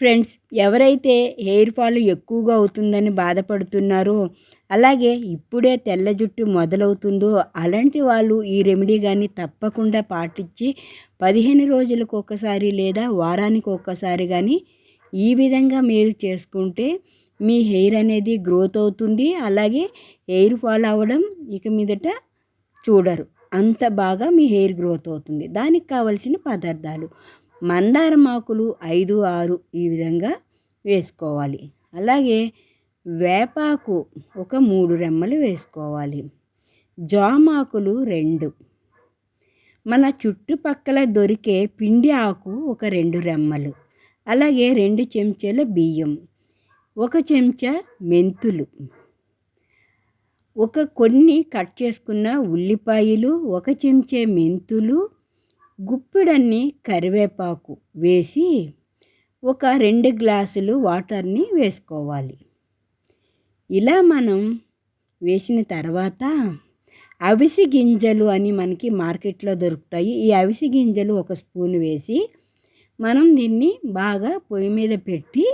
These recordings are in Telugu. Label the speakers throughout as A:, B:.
A: ఫ్రెండ్స్ ఎవరైతే హెయిర్ ఫాల్ ఎక్కువగా అవుతుందని బాధపడుతున్నారో అలాగే ఇప్పుడే తెల్ల జుట్టు మొదలవుతుందో అలాంటి వాళ్ళు ఈ రెమెడీ కానీ తప్పకుండా పాటించి పదిహేను రోజులకు ఒకసారి లేదా వారానికి ఒక్కసారి కానీ ఈ విధంగా మీరు చేసుకుంటే మీ హెయిర్ అనేది గ్రోత్ అవుతుంది. అలాగే హెయిర్ ఫాల్ అవ్వడం ఇక మీదట చూడరు. అంత బాగా మీ హెయిర్ గ్రోత్ అవుతుంది. దానికి కావలసిన పదార్థాలు. మందారం ఆకులు ఐదు ఆరు ఈ విధంగా వేసుకోవాలి. అలాగే వేపాకు ఒక మూడు రెమ్మలు వేసుకోవాలి. జామాకులు రెండు. మన చుట్టుపక్కల దొరికే పిండి ఆకు ఒక రెండు రెమ్మలు. అలాగే రెండు చెంచాల బియ్యం. ఒక చెంచా మెంతులు. ఒక కొన్ని కట్ చేసుకున్న ఉల్లిపాయలు ఒక చెంచా మెంతులు గుప్పిడన్ని కరివేపాకు వేసి ఒక రెండు గ్లాసులు వాటర్ని వేసుకోవాలి. ఇలా మనం వేసిన తర్వాత అవిసి గింజలు అని మనకి మార్కెట్లో దొరుకుతాయి. ఈ అవిసి గింజలు ఒక స్పూన్ వేసి మనం దీన్ని బాగా పొయ్యి మీద పెట్టి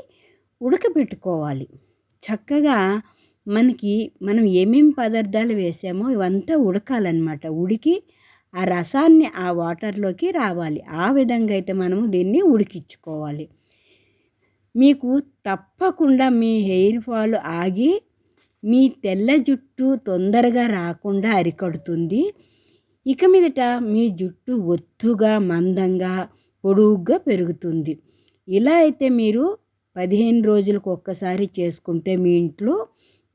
A: ఉడకబెట్టుకోవాలి చక్కగా మనకి మనం ఏమేమి పదార్థాలు వేసామో ఇవంతా ఉడకాలన్నమాట. ఉడికి ఆ రసాన్ని ఆ వాటర్లోకి రావాలి. ఆ విధంగా అయితే మనము దీన్ని ఉడికించుకోవాలి. మీకు తప్పకుండా మీ హెయిర్ ఫాల్ ఆగి మీ తెల్ల జుట్టు తొందరగా రాకుండా అరికడుతుంది. ఇక మీదట మీ జుట్టు ఒత్తుగా మందంగా పొడుగ్గా పెరుగుతుంది. ఇలా అయితే మీరు పదిహేను రోజులకు ఒక్కసారి చేసుకుంటే మీ ఇంట్లో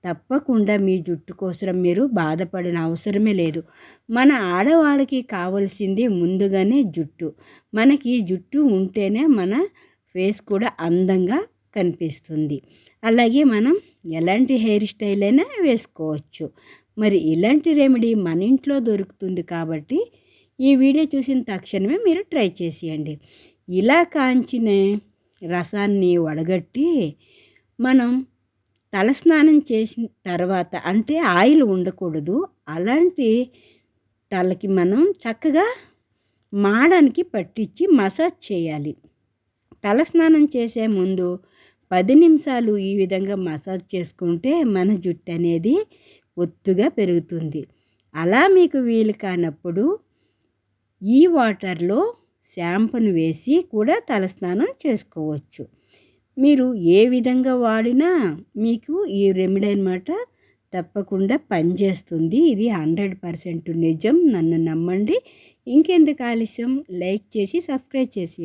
A: తప్పకుండా మీ జుట్టు కోసం మీరు బాధపడిన అవసరమే లేదు. మన ఆడవాళ్ళకి కావలసింది ముందుగానే జుట్టు. మనకి జుట్టు ఉంటేనే మన ఫేస్ కూడా అందంగా కనిపిస్తుంది. అలాగే మనం ఎలాంటి హెయిర్ స్టైల్ అయినా వేసుకోవచ్చు. మరి ఇలాంటి రెమెడీ మన ఇంట్లో దొరుకుతుంది కాబట్టి ఈ వీడియో చూసిన తక్షణమే మీరు ట్రై చేసేయండి. ఇలా కాంచిన రసాన్ని వడగట్టి మనం తలస్నానం చేసిన తర్వాత అంటే ఆయిల్ ఉండకూడదు. అలాంటి తలకి మనం చక్కగా మాడానికి పట్టించి మసాజ్ చేయాలి. తలస్నానం చేసే ముందు పది నిమిషాలు ఈ విధంగా మసాజ్ చేసుకుంటే మన జుట్టు అనేది ఒత్తుగా పెరుగుతుంది. అలా మీకు వీలు కానప్పుడు ఈ వాటర్లో షాంపును వేసి కూడా తలస్నానం చేసుకోవచ్చు. మీరు ఏ విధంగా వాడినా మీకు ఈ రెమెడీ అనమాట తప్పకుండా పనిచేస్తుంది. ఇది హండ్రెడ్ పర్సెంట్ నిజం. నన్ను నమ్మండి. ఇంకెందుకు ఆలస్యం? లైక్ చేసి సబ్స్క్రైబ్ చేసి